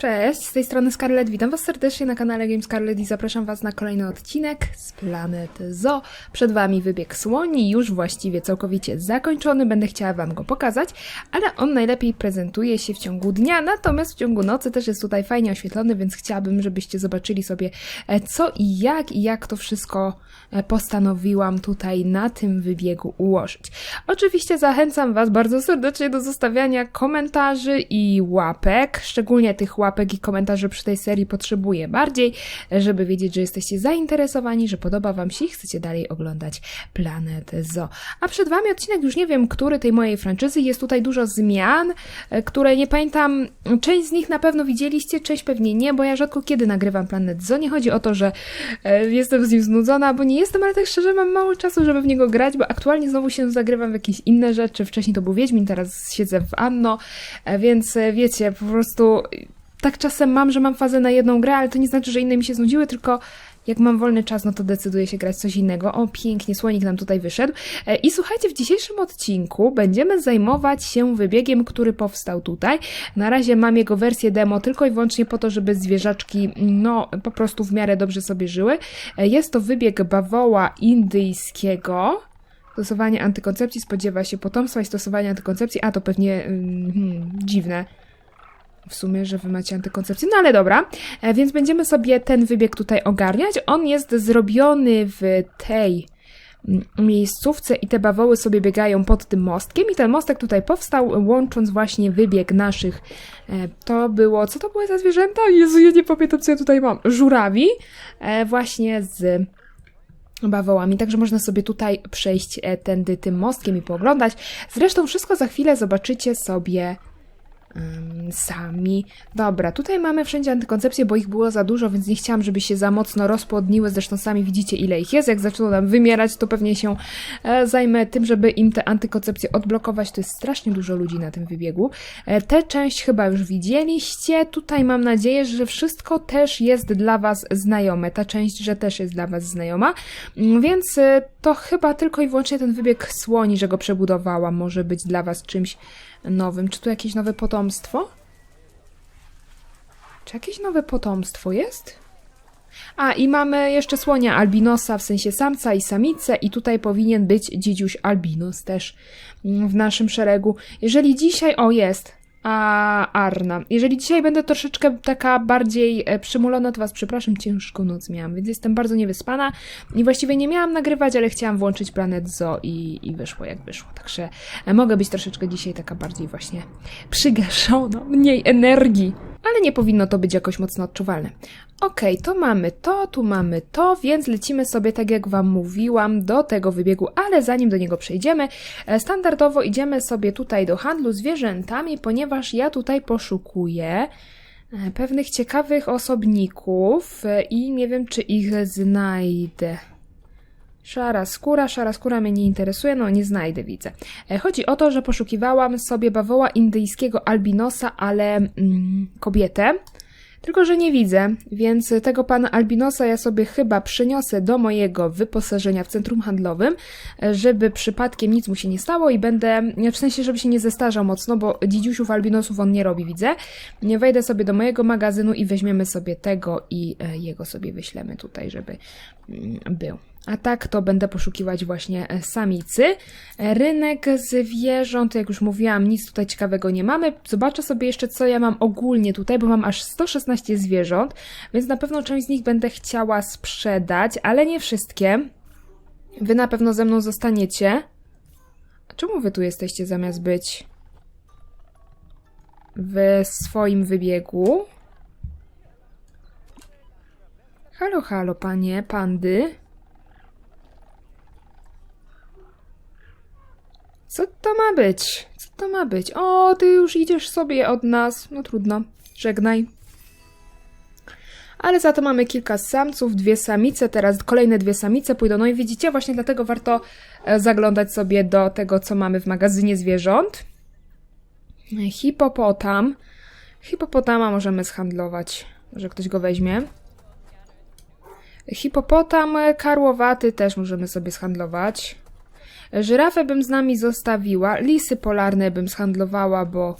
Cześć, z tej strony Scarlett, witam Was serdecznie na kanale Game Scarlett i zapraszam Was na kolejny odcinek z Planety Zoo. Przed Wami wybieg słoni, już właściwie całkowicie zakończony, będę chciała Wam go pokazać, ale on najlepiej prezentuje się w ciągu dnia, natomiast w ciągu nocy też jest tutaj fajnie oświetlony, więc chciałabym, żebyście zobaczyli sobie e, co i jak i jak to wszystko e, postanowiłam tutaj na tym wybiegu ułożyć. Oczywiście zachęcam Was bardzo serdecznie do zostawiania komentarzy i łapek, szczególnie tych łapek i komentarzy przy tej serii potrzebuję bardziej, żeby wiedzieć, że jesteście zainteresowani, że podoba Wam się i chcecie dalej oglądać Planet Zoo. A przed Wami odcinek już nie wiem, który tej mojej franczyzy. Jest tutaj dużo zmian, e, które nie pamiętam, część z nich na pewno widzieliście, część pewnie nie, bo ja rzadko kiedy nagrywam Planet Zoo. Nie chodzi o to, że e, jestem z nim znudzona, bo nie jestem, ale tak szczerze mam mało czasu, żeby w niego grać, bo aktualnie znowu się zagrywam w jakieś inne rzeczy. Wcześniej to był Wiedźmin, teraz siedzę w Anno, e, więc wiecie, po prostu tak czasem mam, że mam fazę na jedną grę, ale to nie znaczy, że inne mi się znudziły, tylko jak mam wolny czas, no to decyduję się grać coś innego. O, pięknie, słonik nam tutaj wyszedł. E, I słuchajcie, w dzisiejszym odcinku będziemy zajmować się wybiegiem, który powstał tutaj. Na razie mam jego wersję demo tylko i wyłącznie po to, żeby zwierzaczki, no, po prostu w miarę dobrze sobie żyły. E, Jest to wybieg bawoła indyjskiego. Stosowanie antykoncepcji spodziewa się potomstwa i stosowanie antykoncepcji, a to pewnie mm, hmm, dziwne w sumie, że wy macie antykoncepcję. No ale dobra, e, więc będziemy sobie ten wybieg tutaj ogarniać. On jest zrobiony w tej mm, miejscówce i te bawoły sobie biegają pod tym mostkiem i ten mostek tutaj powstał, łącząc właśnie wybieg naszych. E, To było, co to były za zwierzęta? Jezu, ja nie pamiętam, co ja tutaj mam. Żurawi, e, właśnie z bawołami, także można sobie tutaj przejść tędy tym mostkiem i pooglądać. Zresztą wszystko za chwilę zobaczycie sobie Ym, sami. Dobra, tutaj mamy wszędzie antykoncepcję, bo ich było za dużo, więc nie chciałam, żeby się za mocno rozpłodniły. Zresztą sami widzicie, ile ich jest. Jak zaczną nam wymierać, to pewnie się e, zajmę tym, żeby im te antykoncepcje odblokować. To jest strasznie dużo ludzi na tym wybiegu. E, tę część chyba już widzieliście. Tutaj mam nadzieję, że wszystko też jest dla Was znajome. Ta część, że też jest dla Was znajoma. Mm, Więc e, to chyba tylko i wyłącznie ten wybieg słoni, że go przebudowałam, może być dla Was czymś nowym. Czy tu jakieś nowe potomstwo? Czy jakieś nowe potomstwo jest? A, i mamy jeszcze słonia albinosa, w sensie samca i samicę, i tutaj powinien być dziedziuś albinos też w naszym szeregu. Jeżeli dzisiaj, o jest, a Arna. Jeżeli dzisiaj będę troszeczkę taka bardziej e, przymulona, to Was przepraszam, ciężką noc miałam, więc jestem bardzo niewyspana i właściwie nie miałam nagrywać, ale chciałam włączyć Planet Zoo i, i wyszło jak wyszło. Także e, mogę być troszeczkę dzisiaj taka bardziej właśnie przygaszona, mniej energii. Ale nie powinno to być jakoś mocno odczuwalne. Okej, to mamy to, tu mamy to, więc lecimy sobie, tak jak Wam mówiłam, do tego wybiegu, ale zanim do niego przejdziemy, e, standardowo idziemy sobie tutaj do handlu zwierzętami, ponieważ ja tutaj poszukuję e, pewnych ciekawych osobników e, i nie wiem, czy ich znajdę. Szara skóra, szara skóra mnie nie interesuje, no nie znajdę, widzę. E, Chodzi o to, że poszukiwałam sobie bawoła indyjskiego albinosa, ale mm, kobietę. Tylko, że nie widzę, więc tego pana albinosa ja sobie chyba przyniosę do mojego wyposażenia w centrum handlowym, e, żeby przypadkiem nic mu się nie stało i będę, w sensie, żeby się nie zestarzał mocno, bo dzidziusiów albinosów on nie robi, widzę. Wejdę sobie do mojego magazynu i weźmiemy sobie tego i e, jego sobie wyślemy tutaj, żeby mm, był. A tak to będę poszukiwać właśnie e, samicy. E, Rynek zwierząt, jak już mówiłam, nic tutaj ciekawego nie mamy. Zobaczę sobie jeszcze, co ja mam ogólnie tutaj, bo mam aż 116 zwierząt, więc na pewno część z nich będę chciała sprzedać, ale nie wszystkie. Wy na pewno ze mną zostaniecie. A czemu wy tu jesteście zamiast być w swoim wybiegu? Halo, halo, panie, pandy. Co to ma być? Co to ma być? O, ty już idziesz sobie od nas. No trudno. Żegnaj. Ale za to mamy kilka samców, dwie samice, teraz kolejne dwie samice pójdą. No i widzicie, właśnie dlatego warto e, zaglądać sobie do tego, co mamy w magazynie zwierząt. Hipopotam. Hipopotama możemy zhandlować. Może ktoś go weźmie. Hipopotam karłowaty też możemy sobie zhandlować. Żyrafę bym z nami zostawiła. Lisy polarne bym zhandlowała, bo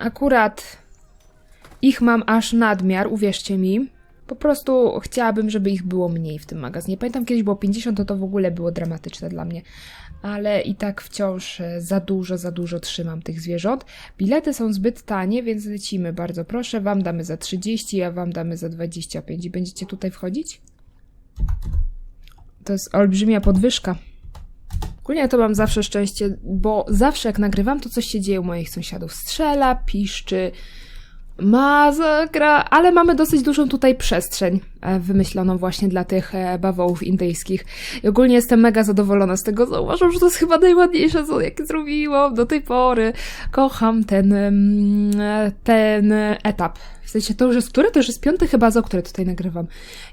akurat Ich mam aż nadmiar, uwierzcie mi. Po prostu chciałabym, żeby ich było mniej w tym magazynie. Pamiętam kiedyś było 50, to to w ogóle było dramatyczne dla mnie. Ale i tak wciąż e, za dużo, za dużo trzymam tych zwierząt. Bilety są zbyt tanie, więc lecimy. Bardzo proszę, wam damy za 30, a wam damy za 25. I będziecie tutaj wchodzić? To jest olbrzymia podwyżka. Ogólnie to mam zawsze szczęście, bo zawsze jak nagrywam, to coś się dzieje u moich sąsiadów. Strzela, piszczy, masakra, ale mamy dosyć dużą tutaj przestrzeń e, wymyśloną właśnie dla tych e, bawołów indyjskich. I ogólnie jestem mega zadowolona z tego, co uważam, że to jest chyba najładniejsze, co jakie zrobiłam do tej pory. Kocham ten, mm, e, ten etap. W sensie to już jest, który? To już jest piąty chyba, za który tutaj nagrywam.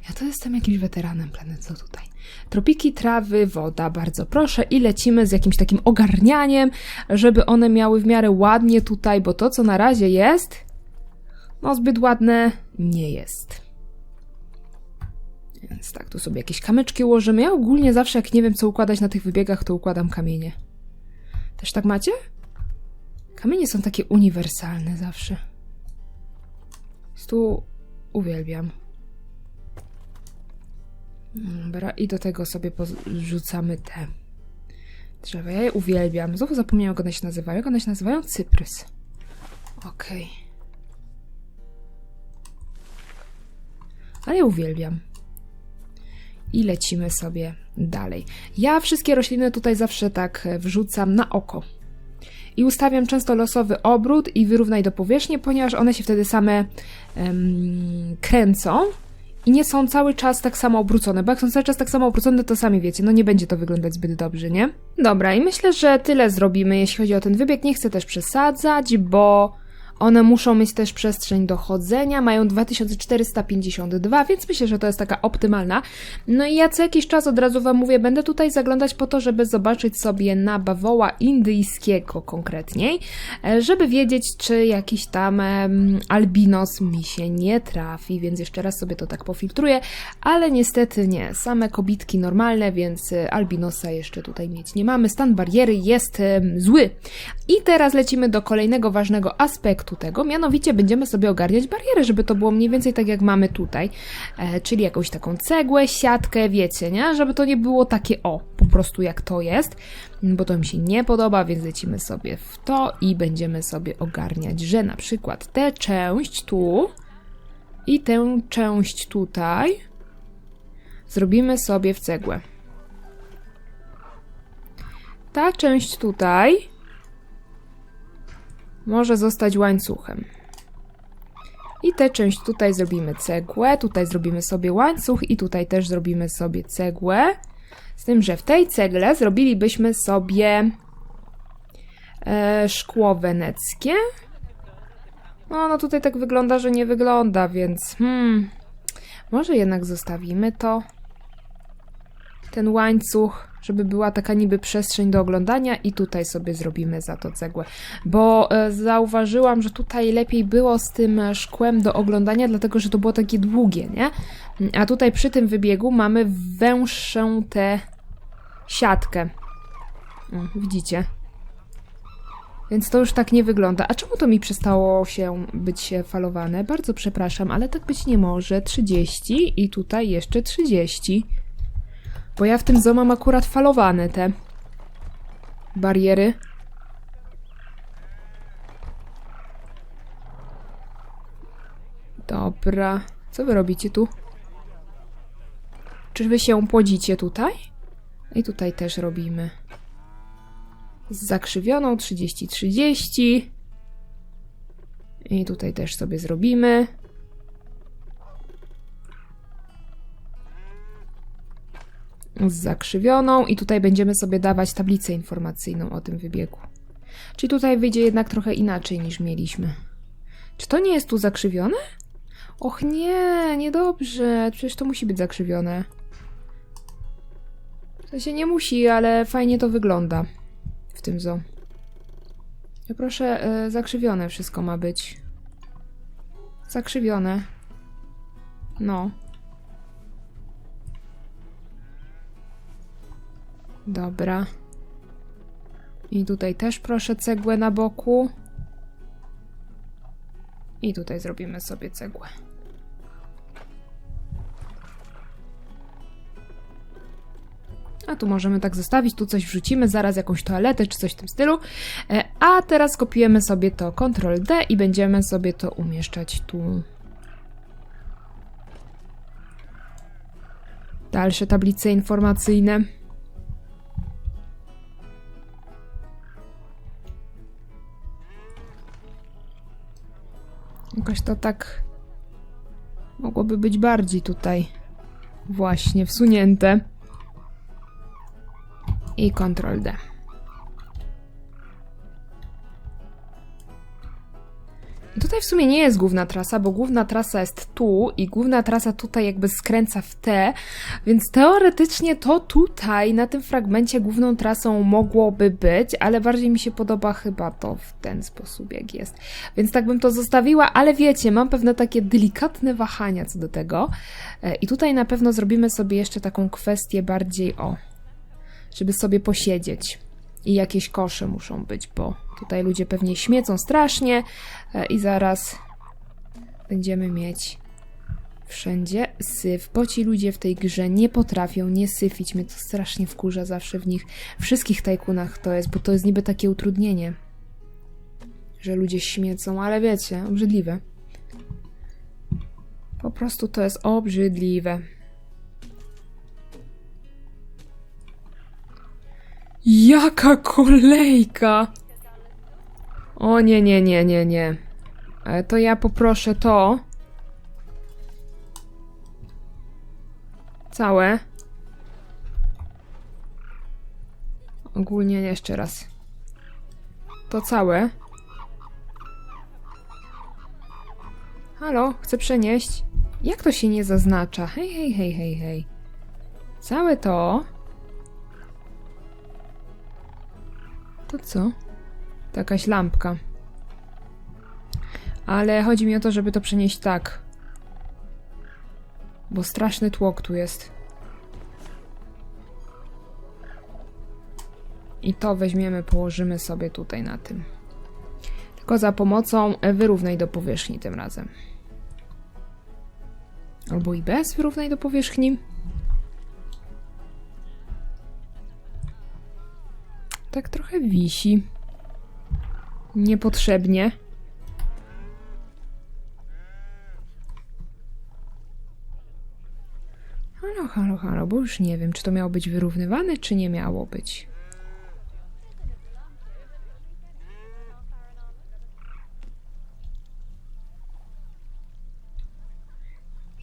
Ja to jestem jakimś weteranem planet, co tutaj. Tropiki, trawy, woda, bardzo proszę. I lecimy z jakimś takim ogarnianiem, żeby one miały w miarę ładnie tutaj, bo to, co na razie jest, no zbyt ładne nie jest. Więc tak, tu sobie jakieś kamyczki ułożymy. Ja ogólnie zawsze, jak nie wiem, co układać na tych wybiegach, to układam kamienie. Też tak macie? Kamienie są takie uniwersalne zawsze. Tu uwielbiam. Dobra, i do tego sobie porzucamy te drzewa. Ja je uwielbiam. Znowu zapomniałam, jak one się nazywają. Jak one się nazywają? Cyprys. Okej. Ale ja uwielbiam. I lecimy sobie dalej. Ja wszystkie rośliny tutaj zawsze tak e, wrzucam na oko. I ustawiam często losowy obrót i wyrównaj do powierzchni, ponieważ one się wtedy same em, kręcą i nie są cały czas tak samo obrócone, bo jak są cały czas tak samo obrócone, to sami wiecie, no nie będzie to wyglądać zbyt dobrze, nie? Dobra, i myślę, że tyle zrobimy, jeśli chodzi o ten wybieg. Nie chcę też przesadzać, bo one muszą mieć też przestrzeń do chodzenia, mają 2452, więc myślę, że to jest taka optymalna. No i ja co jakiś czas od razu Wam mówię, będę tutaj zaglądać po to, żeby zobaczyć sobie na bawoła indyjskiego konkretniej, e, żeby wiedzieć, czy jakiś tam albinos mi się nie trafi, więc jeszcze raz sobie to tak pofiltruję, ale niestety nie, same kobitki normalne, więc e, albinosa jeszcze tutaj mieć nie mamy. Stan bariery jest zły. I teraz lecimy do kolejnego ważnego aspektu tego, mianowicie będziemy sobie ogarniać bariery, żeby to było mniej więcej tak jak mamy tutaj, e, czyli jakąś taką cegłę, siatkę, wiecie, nie? Żeby to nie było takie o, po prostu jak to jest, bo to mi się nie podoba, więc lecimy sobie w to i będziemy sobie ogarniać, że na przykład tę część tu i tę część tutaj zrobimy sobie w cegłę. Ta część tutaj może zostać łańcuchem. I tę część tutaj zrobimy cegłę, tutaj zrobimy sobie łańcuch i tutaj też zrobimy sobie cegłę. Z tym, że w tej cegle zrobilibyśmy sobie e, szkło weneckie. No, no tutaj tak wygląda, że nie wygląda, więc hmm, może jednak zostawimy to. Ten łańcuch, żeby była taka niby przestrzeń do oglądania i tutaj sobie zrobimy za to cegłę. Bo e, zauważyłam, że tutaj lepiej było z tym e, szkłem do oglądania, dlatego że to było takie długie, nie? A tutaj przy tym wybiegu mamy węższą tę siatkę. Widzicie? Więc to już tak nie wygląda. A czemu to mi przestało się być falowane? Bardzo przepraszam, ale tak być nie może. 30 i tutaj jeszcze 30. Bo ja w tym zoo mam akurat falowane te bariery. Dobra. Co wy robicie tu? Czy wy się płodzicie tutaj? I tutaj też robimy. Z zakrzywioną 30-30. I tutaj też sobie zrobimy. Z zakrzywioną i tutaj będziemy sobie dawać tablicę informacyjną o tym wybiegu. Czyli tutaj wyjdzie jednak trochę inaczej niż mieliśmy. Czy to nie jest tu zakrzywione? Och nie, niedobrze. Przecież to musi być zakrzywione. To się nie musi, ale fajnie to wygląda w tym zoo. Ja proszę, e, zakrzywione wszystko ma być. Zakrzywione. No. Dobra. I tutaj też proszę cegłę na boku. I tutaj zrobimy sobie cegłę. A tu możemy tak zostawić, tu coś wrzucimy, zaraz jakąś toaletę czy coś w tym stylu. E, A teraz kopiujemy sobie to Ctrl D i będziemy sobie to umieszczać tu. Dalsze tablice informacyjne. Jakoś to tak mogłoby być bardziej tutaj właśnie wsunięte. I Ctrl D. Tutaj w sumie nie jest główna trasa, bo główna trasa jest tu i główna trasa tutaj jakby skręca w te, więc teoretycznie to tutaj na tym fragmencie główną trasą mogłoby być, ale bardziej mi się podoba chyba to w ten sposób jak jest. Więc tak bym to zostawiła, ale wiecie, mam pewne takie delikatne wahania co do tego. E, I tutaj na pewno zrobimy sobie jeszcze taką kwestię bardziej o, żeby sobie posiedzieć. I jakieś kosze muszą być, bo tutaj ludzie pewnie śmiecą strasznie e, i zaraz będziemy mieć wszędzie syf, bo ci ludzie w tej grze nie potrafią nie syfić. Mnie to strasznie wkurza zawsze w nich. Wszystkich tajkunach to jest, bo to jest niby takie utrudnienie, że ludzie śmiecą, ale wiecie, obrzydliwe. Po prostu to jest obrzydliwe. Jaka kolejka! O nie, nie, nie, nie, nie. To ja poproszę to. Całe. Ogólnie jeszcze raz. To całe. Halo, chcę przenieść. Jak to się nie zaznacza? Hej, hej, hej, hej, hej. Całe to. To co? To jakaś lampka. Ale chodzi mi o to, żeby to przenieść tak. Bo straszny tłok tu jest. I to weźmiemy, położymy sobie tutaj na tym. Tylko za pomocą e, wyrównaj do powierzchni tym razem. Albo i bez wyrównaj do powierzchni. Tak trochę wisi. Niepotrzebnie. Halo, halo, halo, bo już nie wiem, czy to miało być wyrównywane, czy nie miało być.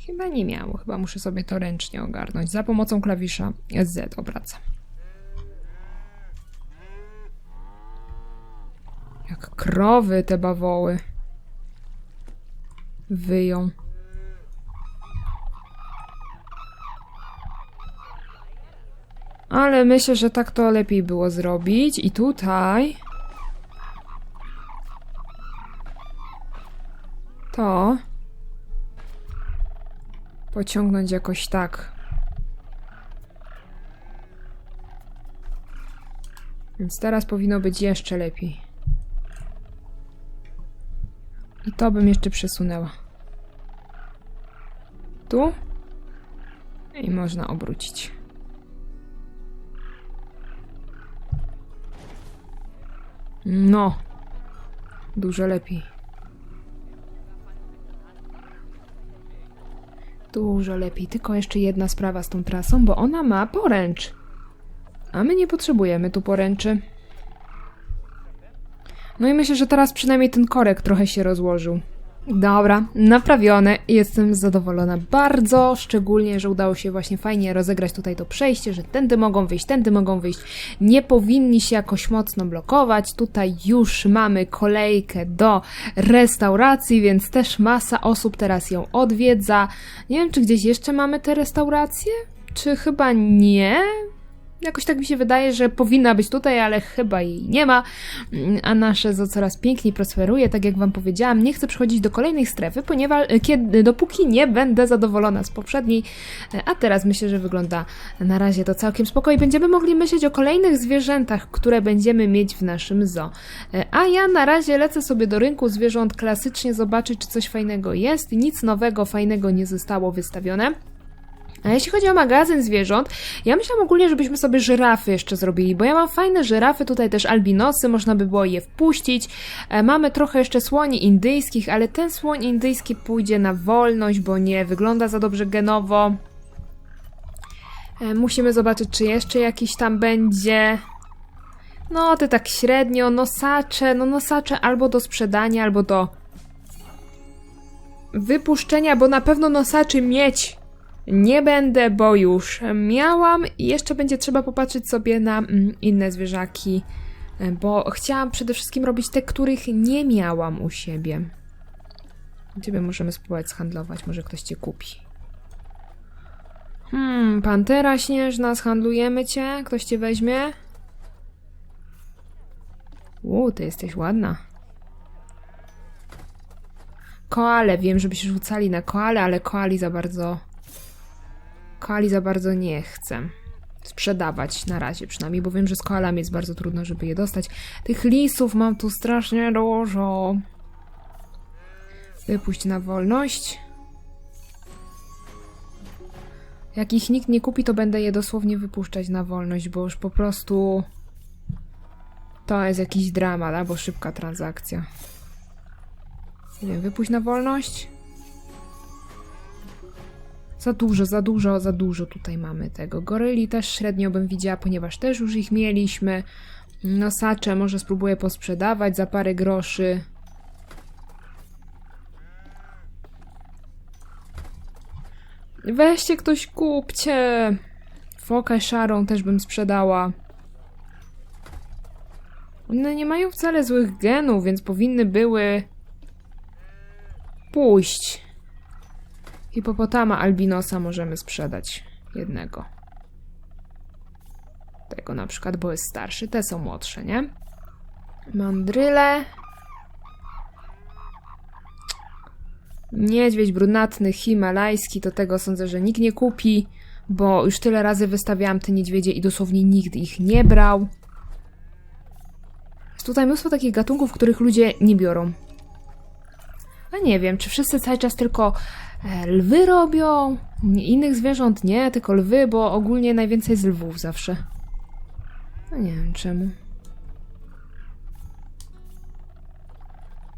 Chyba nie miało, chyba muszę sobie to ręcznie ogarnąć. Za pomocą klawisza Z obracam. Jak krowy te bawoły. Wyją. Ale myślę, że tak to lepiej było zrobić. I tutaj. To. Pociągnąć jakoś tak. Więc teraz powinno być jeszcze lepiej. I to bym jeszcze przesunęła. Tu. I można obrócić. No. Dużo lepiej. Dużo lepiej. Tylko jeszcze jedna sprawa z tą trasą, bo ona ma poręcz. A my nie potrzebujemy tu poręczy. No i myślę, że teraz przynajmniej ten korek trochę się rozłożył. Dobra, naprawione jestem zadowolona bardzo, szczególnie, że udało się właśnie fajnie rozegrać tutaj to przejście, że tędy mogą wyjść, tędy mogą wyjść, nie powinni się jakoś mocno blokować. Tutaj już mamy kolejkę do restauracji, więc też masa osób teraz ją odwiedza. Nie wiem, czy gdzieś jeszcze mamy te restauracje? Czy chyba nie? Jakoś tak mi się wydaje, że powinna być tutaj, ale chyba jej nie ma. A nasze zo coraz piękniej prosperuje, tak jak wam powiedziałam. Nie chcę przechodzić do kolejnej strefy, ponieważ e, kiedy, dopóki nie będę zadowolona z poprzedniej. E, A teraz myślę, że wygląda na razie to całkiem spokojnie. Będziemy mogli myśleć o kolejnych zwierzętach, które będziemy mieć w naszym zoo. E, A ja na razie lecę sobie do rynku zwierząt klasycznie zobaczyć, czy coś fajnego jest. Nic nowego, fajnego nie zostało wystawione. A jeśli chodzi o magazyn zwierząt, ja myślałam ogólnie, żebyśmy sobie żyrafy jeszcze zrobili, bo ja mam fajne żyrafy, tutaj też albinosy, można by było je wpuścić. E, mamy trochę jeszcze słoni indyjskich, ale ten słoń indyjski pójdzie na wolność, bo nie wygląda za dobrze genowo. E, musimy zobaczyć, czy jeszcze jakiś tam będzie. No, ty tak średnio, nosacze, no nosacze albo do sprzedania, albo do wypuszczenia, bo na pewno nosaczy mieć nie będę, bo już miałam i jeszcze będzie trzeba popatrzeć sobie na mm, inne zwierzaki, e, bo chciałam przede wszystkim robić te, których nie miałam u siebie. Ciebie możemy spróbować zhandlować, może ktoś cię kupi. Hmm, pantera śnieżna, zhandlujemy cię? Ktoś cię weźmie? Uuu, ty jesteś ładna. Koale, wiem, żeby się rzucali na koale, ale koali za bardzo... Koali za bardzo nie chcę sprzedawać na razie przynajmniej, bo wiem, że z koalami jest bardzo trudno, żeby je dostać. Tych lisów mam tu strasznie dużo. Wypuść na wolność. Jak ich nikt nie kupi, to będę je dosłownie wypuszczać na wolność, bo już po prostu to jest jakiś dramat albo szybka transakcja. Nie wiem, wypuść na wolność. Za dużo, za dużo, za dużo tutaj mamy tego. Goryli też średnio bym widziała, ponieważ też już ich mieliśmy. Nosacze może spróbuję posprzedawać za parę groszy. Weźcie ktoś kupcie. Fokę szarą też bym sprzedała. One nie mają wcale złych genów, więc powinny były pójść. Hipopotama albinosa możemy sprzedać jednego. Tego na przykład, bo jest starszy. Te są młodsze, nie? Mandryle. Niedźwiedź brunatny, himalajski, to tego sądzę, że nikt nie kupi, bo już tyle razy wystawiałam te niedźwiedzie i dosłownie nikt ich nie brał. Jest tutaj mnóstwo takich gatunków, których ludzie nie biorą. A nie wiem, czy wszyscy cały czas tylko lwy robią? Innych zwierząt nie, tylko lwy, bo ogólnie najwięcej z lwów zawsze. No nie wiem czemu.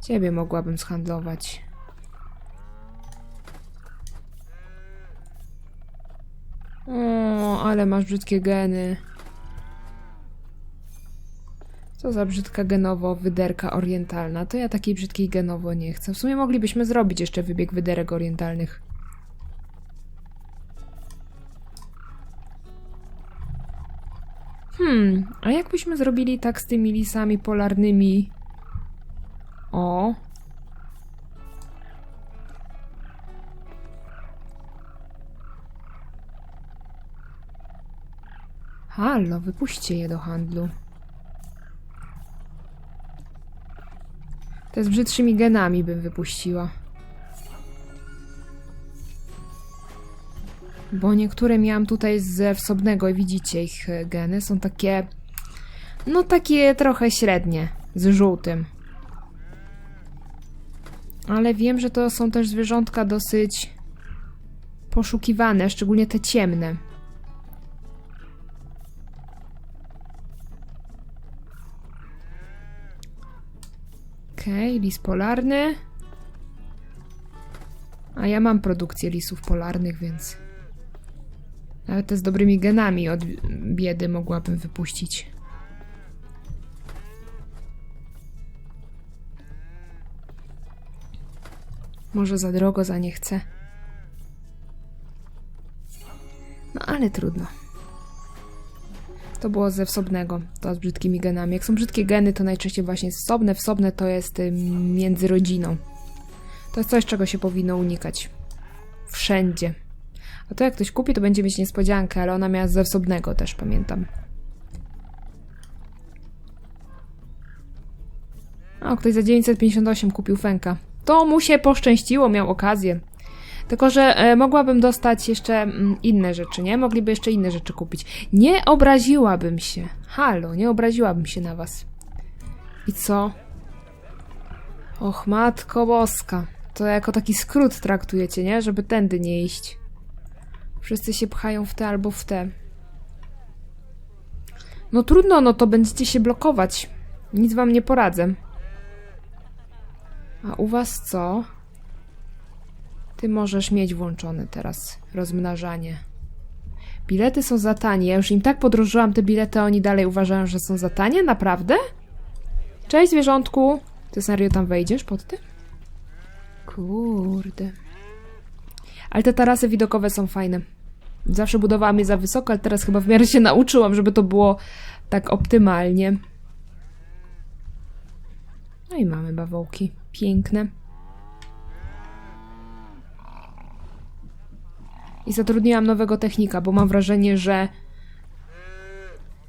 Ciebie mogłabym zhandlować. O, ale masz brzydkie geny. Co za brzydka genowo wyderka orientalna. To ja takiej brzydkiej genowo nie chcę. W sumie moglibyśmy zrobić jeszcze wybieg wyderek orientalnych. Hmm, a jakbyśmy zrobili tak z tymi lisami polarnymi? O. Halo, wypuśćcie je do handlu. Te z brzydszymi genami bym wypuściła. Bo niektóre miałam tutaj ze wsobnego i widzicie ich e, geny. Są takie... No takie trochę średnie. Z żółtym. Ale wiem, że to są też zwierzątka dosyć poszukiwane, szczególnie te ciemne. Okej, lis polarny. A ja mam produkcję lisów polarnych, więc... Nawet te z dobrymi genami od biedy mogłabym wypuścić. Może za drogo za nie chcę. No ale trudno. To było ze wsobnego, to z brzydkimi genami. Jak są brzydkie geny, to najczęściej właśnie wsobne. Wsobne to jest y, między rodziną. To jest coś, czego się powinno unikać. Wszędzie. A to jak ktoś kupi, to będzie mieć niespodziankę, ale ona miała z zasobnego też, pamiętam. O, ktoś za 958 kupił fenka. To mu się poszczęściło, miał okazję. Tylko, że e, mogłabym dostać jeszcze mm, inne rzeczy, nie? Mogliby jeszcze inne rzeczy kupić. Nie obraziłabym się. Halo, nie obraziłabym się na was. I co? Och, matko boska. To jako taki skrót traktujecie, nie? Żeby tędy nie iść. Wszyscy się pchają w te albo w te. No trudno, no to będziecie się blokować. Nic wam nie poradzę. A u was co? Ty możesz mieć włączone teraz rozmnażanie. Bilety są za tanie. Ja już im tak podróżyłam te bilety, a oni dalej uważają, że są za tanie? Naprawdę? Cześć, zwierzątku. Ty serio tam wejdziesz pod tym? Kurde. Ale te tarasy widokowe są fajne. Zawsze budowałam je za wysoko, ale teraz chyba w miarę się nauczyłam, żeby to było tak optymalnie. No i mamy bawołki. Piękne. I zatrudniłam nowego technika, bo mam wrażenie, że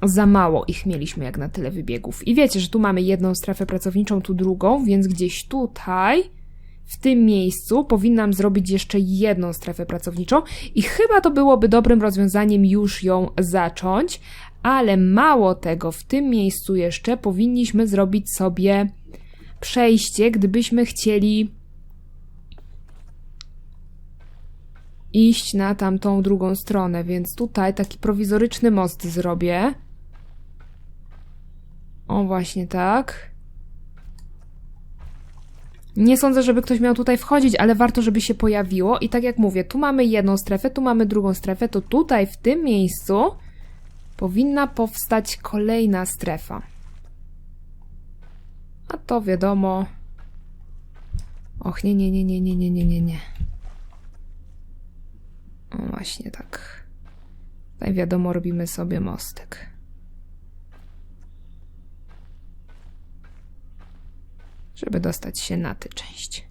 za mało ich mieliśmy jak na tyle wybiegów. I wiecie, że tu mamy jedną strefę pracowniczą, tu drugą, więc gdzieś tutaj, w tym miejscu, powinnam zrobić jeszcze jedną strefę pracowniczą i chyba to byłoby dobrym rozwiązaniem już ją zacząć, ale mało tego, w tym miejscu jeszcze powinniśmy zrobić sobie przejście, gdybyśmy chcieli iść na tamtą drugą stronę, więc tutaj taki prowizoryczny most zrobię. O, właśnie tak. Nie sądzę, żeby ktoś miał tutaj wchodzić, ale warto, żeby się pojawiło. I tak jak mówię, tu mamy jedną strefę, tu mamy drugą strefę, to tutaj, w tym miejscu, powinna powstać kolejna strefa. A to wiadomo. Och, nie, nie, nie, nie, nie, nie, nie, nie. O, właśnie tak. Tutaj wiadomo, robimy sobie mostek. Żeby dostać się na tę część.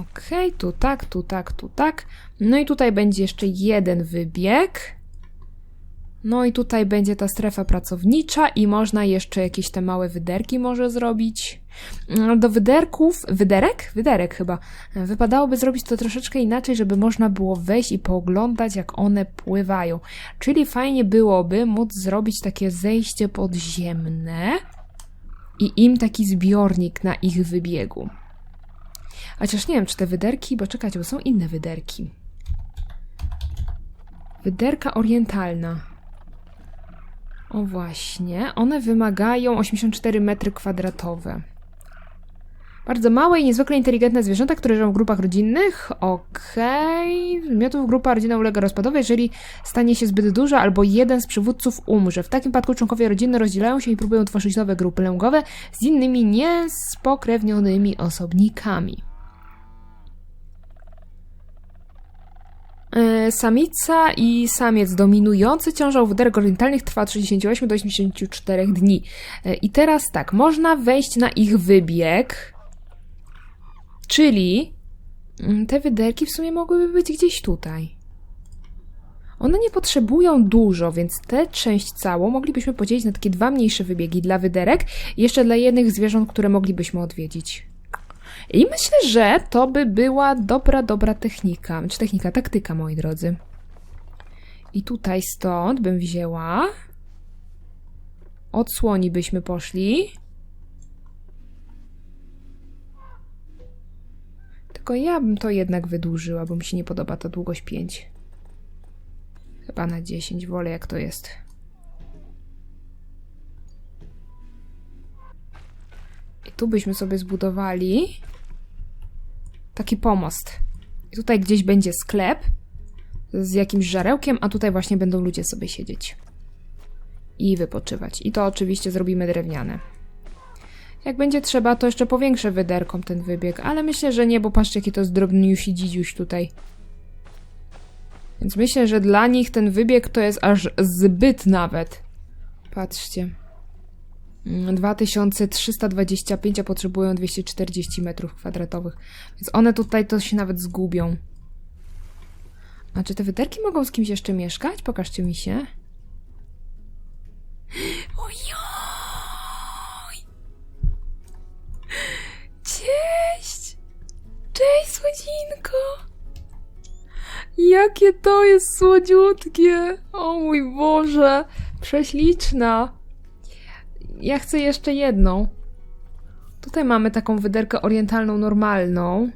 Okej, tu tak, tu tak, tu tak. No i tutaj będzie jeszcze jeden wybieg. No i tutaj będzie ta strefa pracownicza i można jeszcze jakieś te małe wyderki może zrobić. Mm, Do wyderków, wyderek? Wyderek chyba. Wypadałoby zrobić to troszeczkę inaczej, żeby można było wejść i pooglądać, jak one pływają. Czyli fajnie byłoby móc zrobić takie zejście podziemne i im taki zbiornik na ich wybiegu. Chociaż nie wiem, czy te wyderki, bo czekajcie, bo są inne wyderki. Wyderka orientalna. O właśnie, one wymagają 84 metry kwadratowe. Bardzo małe i niezwykle inteligentne zwierzęta, które żyją w grupach rodzinnych. Okej. Okay. Wymiotów grupa rodzina ulega rozpadowi, jeżeli stanie się zbyt duża albo jeden z przywódców umrze. W takim przypadku członkowie rodziny rozdzielają się i próbują tworzyć nowe grupy lęgowe z innymi niespokrewnionymi osobnikami. Samica i samiec dominujący ciążą wyderek orientalnych trwa od 68 do 84 dni. E, I teraz tak, można wejść na ich wybieg, czyli mm, te wyderki w sumie mogłyby być gdzieś tutaj. One nie potrzebują dużo, więc tę część całą moglibyśmy podzielić na takie dwa mniejsze wybiegi dla wyderek i jeszcze dla jednych zwierząt, które moglibyśmy odwiedzić. I myślę, że to by była dobra, dobra technika. Czy technika, taktyka, moi drodzy. I tutaj stąd bym wzięła. Od słoni byśmy poszli. Tylko ja bym to jednak wydłużyła, bo mi się nie podoba ta długość 5. Chyba na 10 wolę jak to jest. I tu byśmy sobie zbudowali taki pomost. I tutaj gdzieś będzie sklep z jakimś żarełkiem, a tutaj właśnie będą ludzie sobie siedzieć i wypoczywać. I to oczywiście zrobimy drewniane. Jak będzie trzeba, to jeszcze powiększę wyderką ten wybieg, ale myślę, że nie, bo patrzcie, jaki to jest drobniusi dzidziuś tutaj. Więc myślę, że dla nich ten wybieg to jest aż zbyt nawet. Patrzcie. Mm, 2325, a potrzebują 240 metrów kwadratowych. Więc one tutaj to się nawet zgubią. A czy te wyderki mogą z kimś jeszcze mieszkać? Pokażcie mi się. Ojoj! Cześć! Cześć, słodzinko! Jakie to jest słodziutkie! O mój Boże! Prześliczna! Ja chcę jeszcze jedną. Tutaj mamy taką wyderkę orientalną normalną.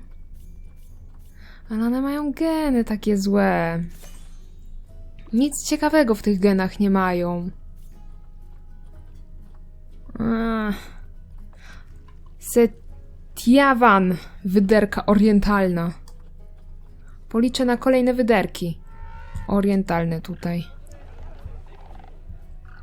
Ale one mają geny takie złe. Nic ciekawego w tych genach nie mają. Setiawan, wyderka orientalna. Policzę na kolejne wyderki. Orientalne tutaj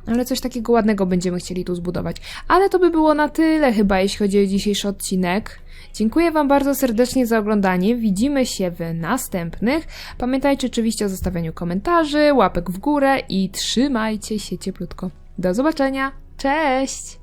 ale coś takiego ładnego będziemy chcieli tu zbudować. Ale to by było na tyle chyba, jeśli chodzi o dzisiejszy odcinek. Dziękuję Wam bardzo serdecznie za oglądanie. Widzimy się w następnych. Pamiętajcie oczywiście o zostawieniu komentarzy, łapek w górę i trzymajcie się cieplutko. Do zobaczenia. Cześć!